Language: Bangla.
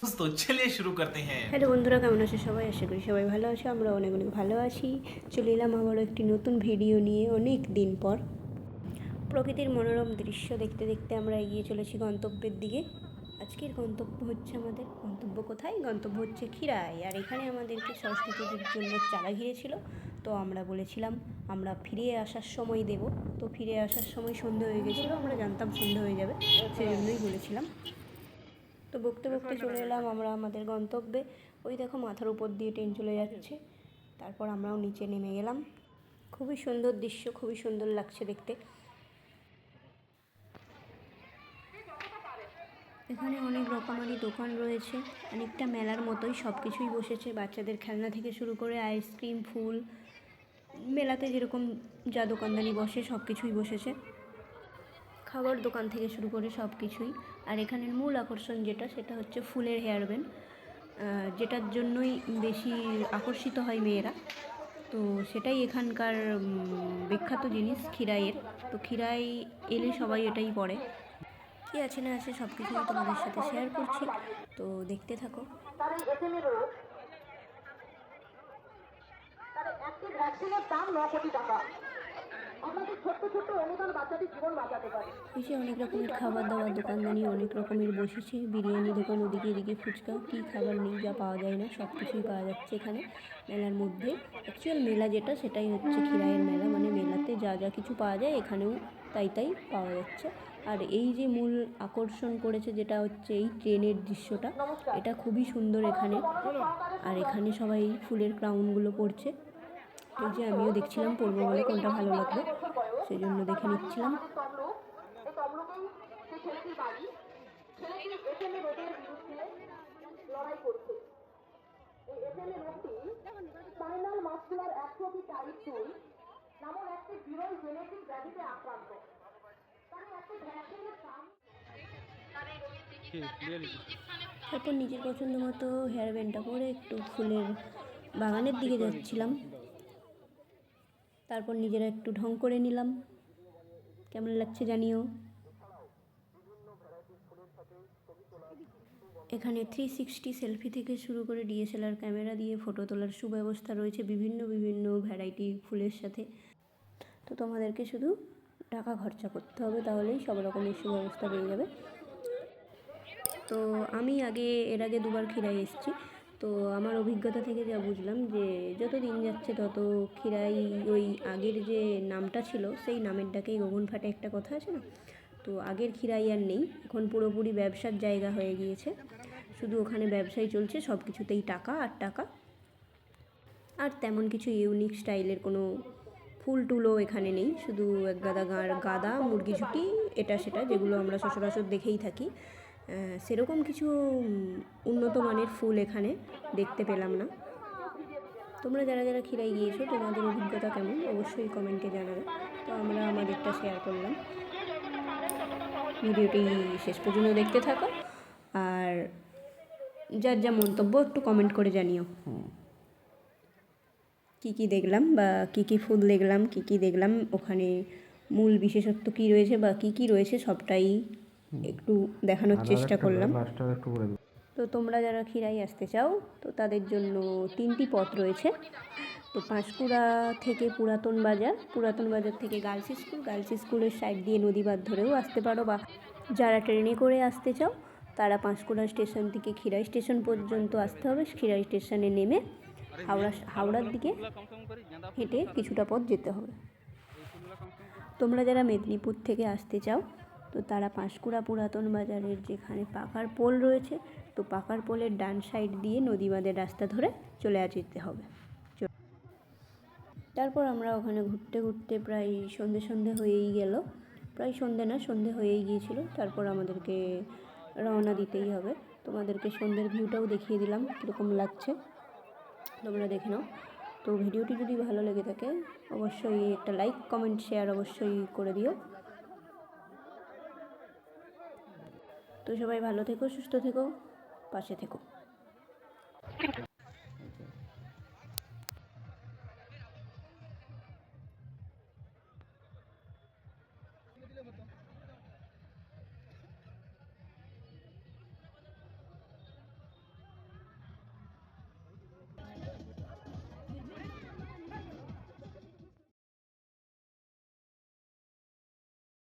তো চলিয়ে শুরু করতে হ্যাঁ হ্যালো বন্ধুরা, কেমন আছো সবাই? আশা করি সবাই ভালো আছো, আমরা অনেক অনেক ভালো আছি। চলে এলাম আবারও একটি নতুন ভিডিও নিয়ে অনেক দিন পর। প্রকৃতির মনোরম দৃশ্য দেখতে দেখতে আমরা এগিয়ে চলেছি গন্তব্যের দিকে। আজকের গন্তব্য হচ্ছে আমাদের, গন্তব্য কোথায়? গন্তব্য হচ্ছে ক্ষীরাই। আর এখানে আমাদেরকে সরস্বতী পুজোর জন্য চারা ঘিরেছিল। তো আমরা বলেছিলাম, আমরা ফিরে আসার সময় দেব। তো ফিরে আসার সময় সন্ধে হয়ে গেছিল, আমরা জানতাম সন্ধে হয়ে যাবে সেই জন্যই বলেছিলাম। তো বকতে বকতে চলে এলাম আমরা আমাদের গন্তব্যে। ওই দেখো মাথার উপর দিয়ে ট্রেন চলে যাচ্ছে। তারপর আমরাও নিচে নেমে গেলাম। খুবই সুন্দর দৃশ্য খুবই সুন্দর লাগছে দেখতে। এখানে অনেক রকমারি দোকান রয়েছে। অনেকটা মেলার মতোই সব কিছুই বসেছে। বাচ্চাদের খেলনা থেকে শুরু করে আইসক্রিম ফুল। মেলাতে যেরকম যা দোকানদানি বসে সব কিছুই বসেছে। খাবার দোকান থেকে শুরু করে সব কিছুই আর এখানের মূল আকর্ষণ যেটা, সেটা হচ্ছে ফুলের হেয়ার ব্যান্ড যেটার জন্যই বেশি আকর্ষিত হয় মেয়েরা। তো সেটাই এখানকার বিখ্যাত জিনিস, ক্ষীরাইয়ের। তো ক্ষীরাই এলে সবাই এটাই পরে। কী আছে না আছে সব কিছুই তোমাদের সাথে শেয়ার করছি। তো দেখতে থাকো। দাম টাকা। এসে অনেক রকমের খাবার দাবার দোকানদানি অনেক রকমের বসেছে বিরিয়ানি দোকান ওদিকে এদিকে ফুচকা কী খাবার নেই যা পাওয়া যায় না সব কিছুই পাওয়া যাচ্ছে এখানে মেলার মধ্যে অ্যাকচুয়াল মেলা যেটা সেটাই হচ্ছে খিরাইয়ের মেলা মানে মেলাতে যা যা কিছু পাওয়া যায় এখানেও তাই তাই পাওয়া যাচ্ছে আর এই যে মূল আকর্ষণ করেছে যেটা হচ্ছে এই ট্রেনের দৃশ্যটা এটা খুবই সুন্দর এখানে আর এখানে সবাই ফুলের ক্রাউনগুলো পড়ছে এই যে আমিও দেখছিলাম পরবো বলে কোনটা ভালো লাগবে সেই জন্য দেখে নিচ্ছিলাম। তারপর নিজের পছন্দ মতো হেয়ার ব্যান্ডটা পরে একটু ফুলের বাগানের দিকে যাচ্ছিলাম। তারপর নিজেরা একটু ঢং করে নিলাম। কেমন লাগছে জানিও। এখানে থ্রি সিক্সটি সেলফি থেকে শুরু করে ডিএসএলআর ক্যামেরা দিয়ে ফটো তোলার সুব্যবস্থা রয়েছে বিভিন্ন বিভিন্ন ভ্যারাইটি ফুলের সাথে। তো তোমাদেরকে শুধু টাকা খরচা করতে হবে, তাহলেই সব রকমের সুব্যবস্থা পেয়ে যাবে। তো আমি আগে, এর আগে দুবার ক্ষীরাই এসেছি। তো আমার অভিজ্ঞতা থেকে যা বুঝলাম যে যত দিন যাচ্ছে তত ক্ষীরাই ওই আগের যে নামটা ছিল, সেই নামের ডাকেই গগন ফাটে একটা কথা আছে না? তো আগের ক্ষীরাই আর নেই, এখন পুরোপুরি ব্যবসার জায়গা হয়ে গিয়েছে। শুধু ওখানে ব্যবসাই চলছে, সব কিছুতেই টাকা আর টাকা। আর তেমন কিছু ইউনিক স্টাইলের কোনো ফুল টুলও এখানে নেই। শুধু এক গাদা গাঁর গাদা, মুরগি ঝুটি, এটা সেটা, যেগুলো আমরা সচরাচর দেখেই থাকি। সেরকম কিছু উন্নত মানের ফুল এখানে দেখতে পেলাম না। তোমরা যারা যারা খিরাই গিয়েছো তোমাদের অভিজ্ঞতা কেমন? অবশ্যই কমেন্টে জানাবে। তো আমরা আমাদেরটা শেয়ার করলাম। ভিডিওটি শেষ পর্যন্ত দেখতে থাকো। আর যার যা মন্তব্য একটু কমেন্ট করে জানিও। কি কি দেখলাম বা কি কি ফুল দেখলাম কি কি দেখলাম ওখানে মূল বিশেষত্ব কি রয়েছে বা কি কি রয়েছে সবটাই একটু দেখানোর চেষ্টা করলাম। তো তোমরা যারা ক্ষীরাই আসতে চাও তো তাদের জন্য তিনটি পথ রয়েছে। তো পাঁশকুড়া থেকে পুরাতন বাজার পুরাতন বাজার থেকে গার্লস স্কুল গার্লস স্কুলের সাইড দিয়ে নদীবাদ ধরেও আসতে পারো বা যারা ট্রেনে করে আসতে চাও তারা পাঁশকুড়া স্টেশন থেকে ক্ষীরাই স্টেশন পর্যন্ত আসতে হবে। ক্ষীরাই স্টেশনে নেমে হাওড়া হাওড়ার দিকে হেঁটে কিছুটা পথ যেতে হবে। তোমরা যারা মেদিনীপুর থেকে আসতে চাও তো তারা পাঁশকুড়া পুরাতন বাজারের যেখানে পাকার পোল রয়েছে, তো পাকার পোলের ডান সাইড দিয়ে নদী নদীবাঁধের রাস্তা ধরে চলে যেতে হবে। তারপর আমরা ওখানে ঘুরতে ঘুরতে প্রায় সন্ধে সন্ধে হয়েই গেল। প্রায় সন্ধে না, সন্ধে হয়েই গিয়েছিল। তারপর আমাদেরকে রওনা দিতেই হবে। তোমাদেরকে সন্ধ্যের ভিউটাও দেখিয়ে দিলাম কীরকম লাগছে। তোমরা দেখে নাও। তো ভিডিওটি যদি ভালো লেগে থাকে, অবশ্যই একটা লাইক কমেন্ট শেয়ার অবশ্যই করে দিও। তো সবাই ভালো থেকো সুস্থ থেকো পাশে থেকো।